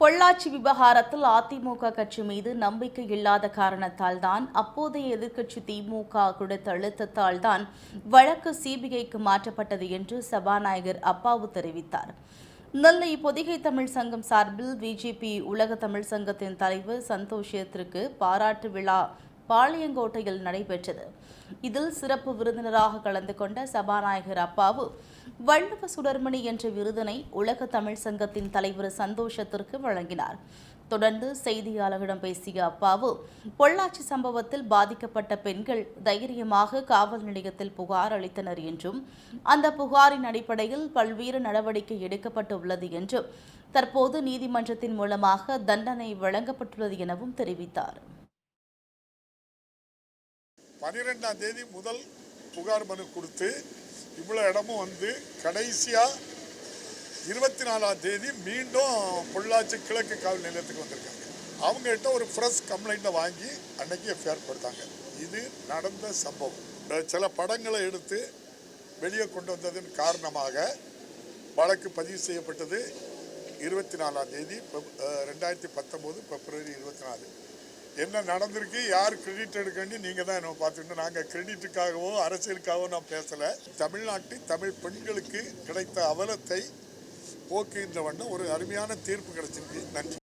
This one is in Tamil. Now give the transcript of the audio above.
பொள்ளாச்சி விவகாரத்தில் அதிமுக கட்சி மீது நம்பிக்கை இல்லாத காரணத்தால் தான் அப்போதைய எதிர்க்கட்சி திமுக கொடுத்த அழுத்தத்தால் தான் வழக்கு சிபிஐக்கு மாற்றப்பட்டது என்று சபாநாயகர் அப்பாவு தெரிவித்தார். நெல்லை பொதிகை தமிழ் சங்கம் சார்பில் பிஜேபி உலக தமிழ் சங்கத்தின் தலைவர் சந்தோஷத்திற்கு பாராட்டு விழா பாளையங்கோட்டையில் நடைபெற்றது. இதில் சிறப்பு விருந்தினராக கலந்து கொண்ட சபாநாயகர் அப்பாவு வள்ளுவ சுடர்மணி என்ற விருதினை உலக தமிழ் சங்கத்தின் தலைவர் சந்தோஷத்திற்கு வழங்கினார். தொடர்ந்து செய்தியாளர்களிடம் பேசிய அப்பாவு பொள்ளாச்சி சம்பவத்தில் பாதிக்கப்பட்ட பெண்கள் தைரியமாக காவல் நிலையத்தில் புகார் அளித்தனர் என்றும் அந்த புகாரின் அடிப்படையில் பல்வேறு நடவடிக்கை எடுக்கப்பட்டுள்ளது என்றும் தற்போது நீதிமன்றத்தின் மூலமாக தண்டனை வழங்கப்பட்டுள்ளது எனவும் தெரிவித்தார். பன்னிரெண்டாம் தேதி முதல் புகார் மனு கொடுத்து இவ்வளோ இடமும் வந்து கடைசியாக இருபத்தி நாலாம் தேதி மீண்டும் பொள்ளாச்சி கிழக்கு காவல் நிலையத்துக்கு வந்திருக்காங்க. அவங்ககிட்ட ஒரு ஃப்ரெஷ் கம்ப்ளைண்ட்டை வாங்கி அன்னைக்கு எஃப்ஐஆர் கொடுத்தாங்க. இது நடந்த சம்பவம். சில படங்களை எடுத்து வெளியே கொண்டு வந்ததன் காரணமாக வழக்கு பதிவு செய்யப்பட்டது இருபத்தி நாலாம் தேதி ரெண்டாயிரத்தி பத்தொம்போது பிப்ரவரி இருபத்தி நாலு என்ன நடந்திருக்கு யார் கிரெடிட் எடுக்கண்டி நீங்கள் தான் என்ன பார்த்துக்கணும். நாங்கள் கிரெடிட்டுக்காகவோ அரசியலுக்காகவோ நான் பேசலை. தமிழ்நாட்டில் தமிழ் பெண்களுக்கு கிடைத்த அவலத்தை போக்குகின்ற வண்ணம் ஒரு அருமையான தீர்ப்பு கிடைச்சிருக்கு. நன்றி.